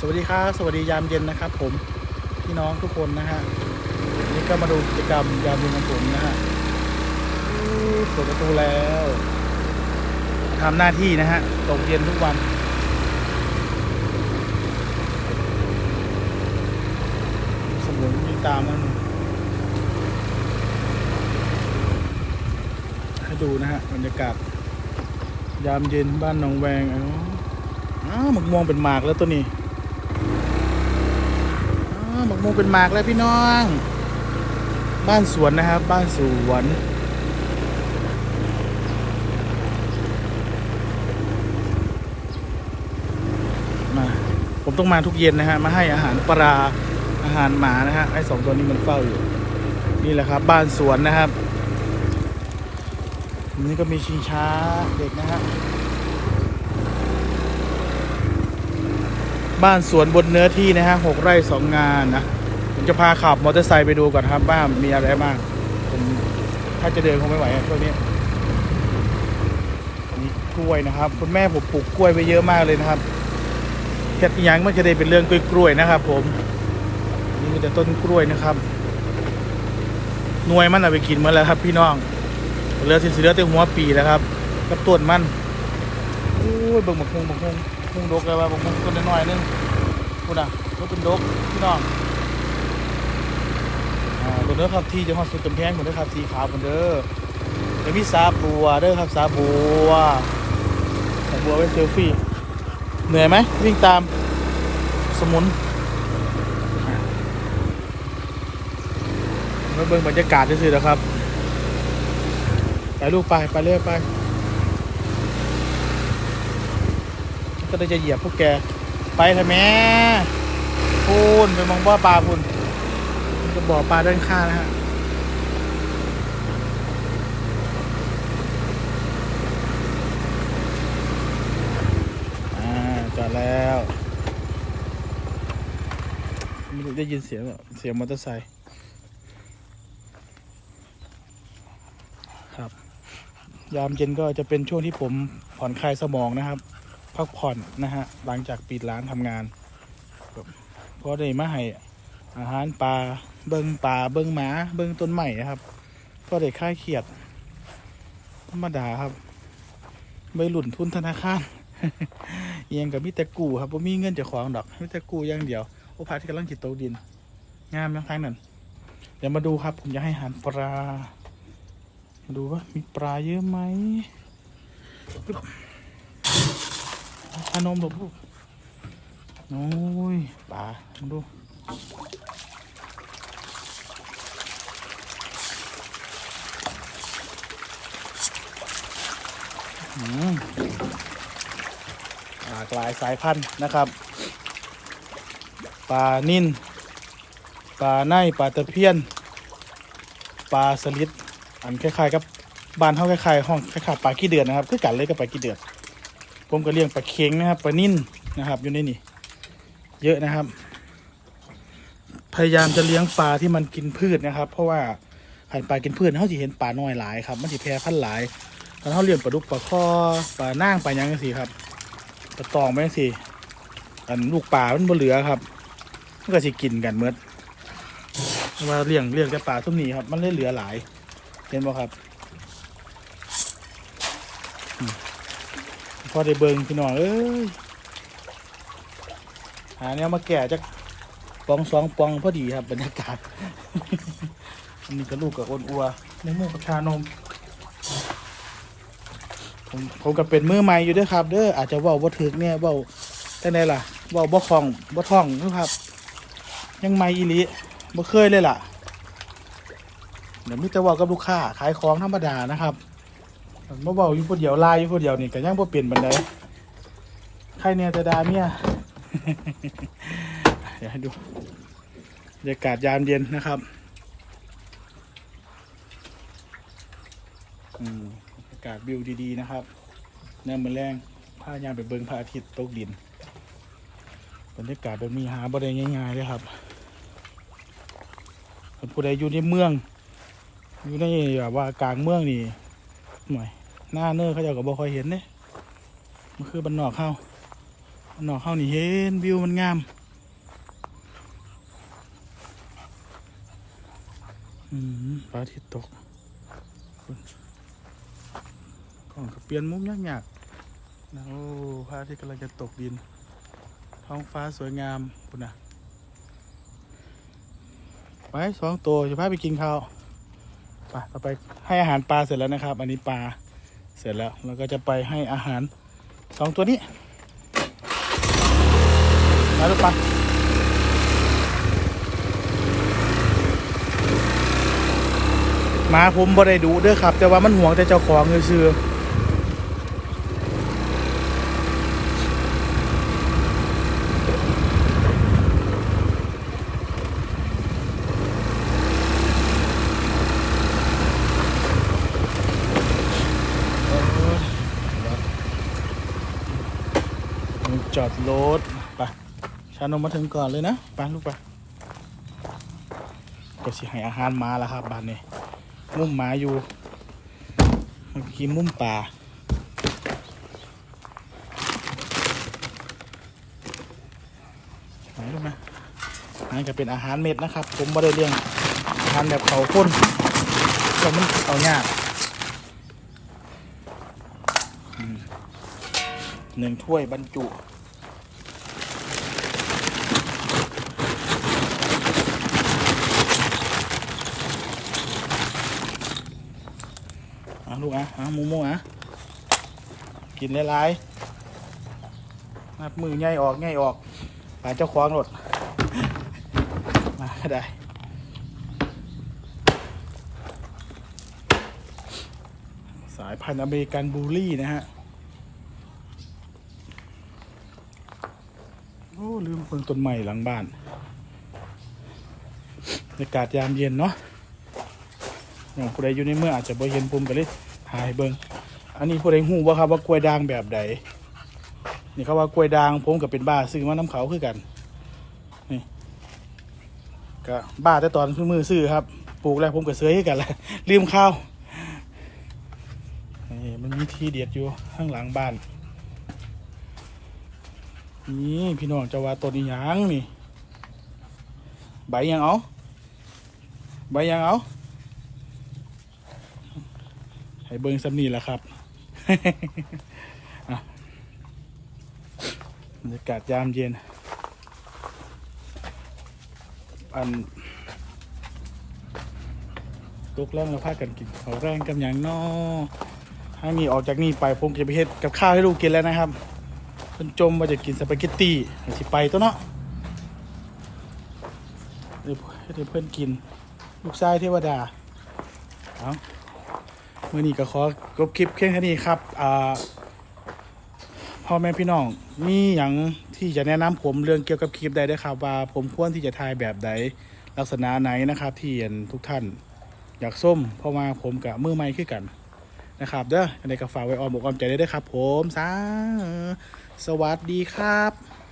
สวัสดีครับสวัสดียามเย็นนะครับ ผมพี่น้องทุกคนนะฮะวันนี่ก็มาดูกิจกรรมยามเย็นของผมนะฮะเปิดประตูแล้วทำหน้าที่นะฮะตกเย็นทุกวันสมุนวิ่งตามนั่นให้ดูนะฮะบรรยากาศ ยามเย็นบ้านหนองแวงอ๋ออ้าวหมกม่วงเป็นหมากแล้วตัวนี้ หมกม่วงเป็นหมากแล้วพี่น้อง บ้านสวนนะครับ บ้านสวนมาผมต้องมาทุกเย็นนะฮะมาให้อาหารปลาอาหารหมานะฮะไอ้สองตัวนี้มันเฝ้าอยู่ นี่แหละครับ บ้านสวนนะครับนี่ก็มีชิงช้าเด็กนะฮะ บ้านสวนบนเนื้อที่นะฮะหกไร่สองงานนะผมจะพาขับมอเตอร์ไซค์ไปดูก่อนครับว่ามีอะไรบ้างผมถ้าจะเดินคงไม่ไหวอะช่วงนี้นี่กล้วยนะครับ คุณแม่ผมปลูกกล้วยไปเยอะมากเลยนะครับเห็ดอิหยังมันจะได้เป็นเรื่องกล้วยๆนะครับ ผมนี่มีแต่ต้นกล้วยนะครับหน่วยมันเอาไปกินมาแล้วครับ พี่น้องเหลือสิเหลือแต่หัวปีแล้วครับ กับต้นมันโอ้ยเบิ่งบักฮงบักฮง ฮงดกเลยว่าบักฮงต้นน้อยๆนึงพูดอะรถเป็นดกพี่น้องอ่าตัวเด้อครับที่จังหวัดสุดกำแพงหมดเด้อครับสีขาวหมดเด้อเดี๋ยวมีสาบัวเด้อครับสาบัวสาบัวไว้เซลฟี่เหนื่อยไหมวิ่งตามสมุนมาเบิ่งบรรยากาศซื่อๆนะครับ ไปลูกไป ไปเรื่อยไป ก็เลยจะเหยียบพวกแก ไปเถอะแม่พูนไปมองบ่อปลาพูนมันก็บ่อปลาด้านข้างนะฮะอ่าจอดแล้วไม่รู้ได้ยินเสียงเสียงมอเตอร์ไซค์ครับ ยามเย็นก็จะเป็นช่วงที่ผมผ่อนคลายสมองนะครับ พักผ่อนนะฮะหลังจากปิดร้านทำงานเพราะได้มาให้อาหารปลาเบิ้งปลาเบิ้งหมาเบิ้งต้นใหม่นะครับ ก็ได้ค่ายเครียด ธรรมดาครับใบหลุ่นทุนธนาคารเอียงกับมิแต่กูครับผมมีเงินจะของดอกมิแต่กูอย่างเดียวโอ้พระที่กำลังจิตตดิน งามยังทางนั้นเดี๋ยวมาดูครับ ผมจะให้อาหารปลา ดูว่ามีปลาเยอะไหม ปลานมหลบลูกโอ้ยปลามาดูหลากหลายสายพันธุ์นะครับปลานิ่นปลาไนปลาตะเพียนปลาสลิดอันคล้ายๆกับบ้านเฮาคล้ายๆห้องคล้ายๆปลาขี้เดือนนะครับคือกันเลยกับปลาขี้เดือน ผมก็เลี้ยงปลาเค็งนะครับปลานิ่นนะครับ อยู่ในนี่เยอะนะครับ พยายามจะเลี้ยงปลาที่มันกินพืชนะครับ เพราะว่าหันปลากินพืชเขาจะเห็นปลาน้อยหลายครับมันสิแพร่พันธุ์หลายตอนเขาเลี้ยงปลาดุกปลาข้อปลาน่างปลายังสิครับปลาตองแม่สิอันลูกปลามันบ่เหลือครับมันก็สิกินกันเมื่อว่าเลี้ยงเลี้ยงแต่ปลาทุ่มนี้ครับ มันเลยเหลือหลายเห็นบ่ครับอืมพ อได้เบิงพี่น้องเอ้ยหาแนวมาแก่จากปองสองปองพอดีครับบรรยากาศ อันนี้ก็ลูกกับอ้นอัวในมูกับชานมผมผมก็เป็นมือใหม่อยู่ด้วยครับเด้ออาจจะว่าบ่ถึกเนี่ยว่าแต่ไหนล่ะว่าบ่คล่องบ่ท่องนะครับ ยังใหม่อีหลีบ่เคยเลยล่ะเดี๋ยวมิจะว่ากับลูกค้าขายของธรรมดานะครับ เมื่อเบาอยู่คนเดียวลายอยู่คนเดียวนี่ก็ยังบ่เปลี่ยนบันไดใครเนี่ยจะดาเมีย เดี๋ยวให้ดูบรรยากาศยามเย็นนะครับอืมอากาศวิวดีๆนะครับแนวมือแรงพายามไปเบิงพระอาทิตย์ตกดิน บรรยากาศแบบนี้หาบ่ได้ง่ายๆเลยครับคนผู้ใดอยู่ในเมือง อยู่ในแบบว่ากลางเมืองนี่หน่อย หน้าเนื้อเขาเจะก็บ่ค่อยเห็นเนี่ยมันคือบันนอกเข้านอกเข้านี่เห็นวิวมันงามอืมพระอาทิตย์ตกก่อนก็เปลี่ยนมุมยากๆนะโอ้พระอาทิตย์กำลังจะตกดิน ท้องฟ้าสวยงามคุณนะไปสองตัวจะพาไปกินข้าวไปต่อไปให้อาหารปลาเสร็จแล้วนะครับ อันนี้ปลา เสร็จแล้วเราก็จะไปให้อาหารสองตัวนี้มาลูกปลาหมาผมบ่ได้ดูเด้อครับ แต่ว่ามันห่วงแต่เจ้าของซื่อๆ จอดรถไปชานมมาถึงก่อนเลยนะไปลูกไปก็สิให้อาหารมาแล้วครับบ้านนี้มุมหมาอยู่เมื่อกี้มุมป่าไหนลูกนะนั่นก็เป็นอาหารเม็ดนะครับ ผมไม่ได้เลี้ยงอาหารแบบเขาข้นเพราะมันเอายากหนึ่งถ้วยบรรจุ อะลูกอะอะหมูมูอะกินหลายๆนับมือใหญ่ออกใหญ่ออกปลาเจ้าควางรถมาก็ได้สายพันธุ์อเมริกันบูลลี่นะฮะ โอ้ ลืมเพิ่งต้นใหม่หลังบ้าน บรรยากาศยามเย็นเนาะ อย่างผู้ใดอยู่ในเมืองอาจจะบ่เห็นปุ่มกันเลยถ่ายเบิงอันนี้ผู้ใดหูว่าครับว่ากล้วยด่างแบบใดนี่เขาว่ากล้วยด่างผมก็เป็นบ้าซื้อมาน้ำเขาคือกันนี่ก็บ้าแต่ตอนมือซื้อครับปลูกแล้วผมก็เสื้อให้กันแหละลืมข้าวนี่มันมีที่เด็ดอยู่ข้างหลังบ้าน นี่พี่น้องจะว่าต้นอีหยังนี่ ใบยังเอาใบยังเอา ให้เบิ้งสำนี่แหละครับอะบรรยากาศยามเย็น อันตกแรงแล้วพากันกินเขาแรงกันอย่างนอถ้ามีออกจากนี่ไปผมจะไปเฮ็ดกับข้าวให้ลูกกินแล้วนะครับเพิ่นจมว่าจะกินสปาเกตตี้สิไปตัวเนาะเดี๋ยวให้เพื่อนกิน ลูกชายเทวดา เอา มื่อนี้ก็ขอกบคลิปแค่นี้ครับอ่าพ่อแม่พี่น้องมีอย่างที่จะแนะนำผมเรื่องเกี่ยวกับคลิปใดได้ครับ ว่าผมควรที่จะถ่ายแบบใดลักษณะไหนนะครับ ที่เห็นทุกท่านอยากส้มเพราะว่าผมกับมือไม้คือกันนะครับเด้อในกระฝากไว้ออมอกออมใจได้ด้อครับ ผมสาสวัสดีครับ